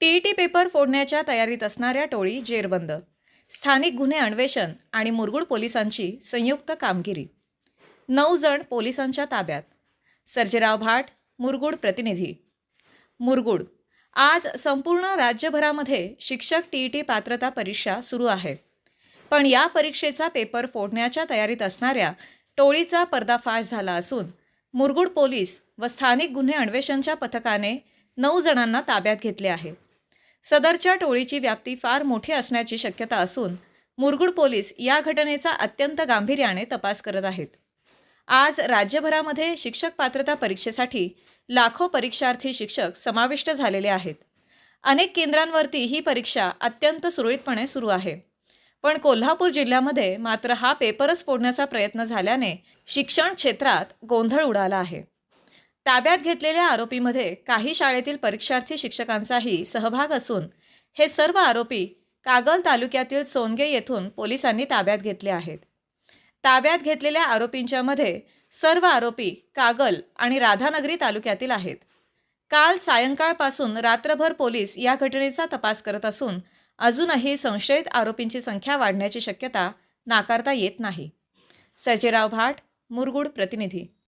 TET paper फोडण्याच्या तयारीत असणाऱ्या टोळी जेरबंद स्थानिक गुन्हे अन्वेषण आणि मुरगुड पोलिसांची संयुक्त कामगिरी. नऊ जण पोलिसांच्या ताब्यात. सर्जेराव भाट मुरगुड प्रतिनिधी. मुरगुड आज संपूर्ण राज्यभरामध्ये शिक्षक टीईटी पात्रता परीक्षा सुरू आहे. पण या परीक्षेचा पेपर फोडण्याच्या तयारीत असणाऱ्या टोळीचा पर्दाफाश झाला असून मुरगुड पोलीस व स्थानिक गुन्हे अन्वेषणच्या पथकाने नऊ जणांना ताब्यात घेतले आहे. सदरच्या टोळीची व्याप्ती फार मोठी असण्याची शक्यता असून मुरगुड पोलीस या घटनेचा अत्यंत गांभीर्याने तपास करत आहेत. आज राज्यभरामध्ये शिक्षक पात्रता परीक्षेसाठी लाखो परीक्षार्थी शिक्षक समाविष्ट झालेले आहेत. अनेक केंद्रांवरती ही परीक्षा अत्यंत सुरळीतपणे सुरू आहे. पण कोल्हापूर जिल्ह्यामध्ये मात्र हा पेपरच फोडण्याचा प्रयत्न झाल्याने शिक्षण क्षेत्रात गोंधळ उडाला आहे. ताब्यात घेतलेल्या आरोपीमध्ये काही शाळेतील परीक्षार्थी शिक्षकांचाही सहभाग असून हे सर्व आरोपी कागल तालुक्यातील सोनगे येथून पोलिसांनी ताब्यात घेतले आहेत. ताब्यात घेतलेल्या आरोपींच्यामध्ये सर्व आरोपी कागल आणि राधानगरी तालुक्यातील आहेत. काल सायंकाळपासून रात्रभर पोलीस या घटनेचा तपास करत असून अजूनही संशयित आरोपींची संख्या वाढण्याची शक्यता नाकारता येत नाही. सजेराव भाट मुरगुड प्रतिनिधी.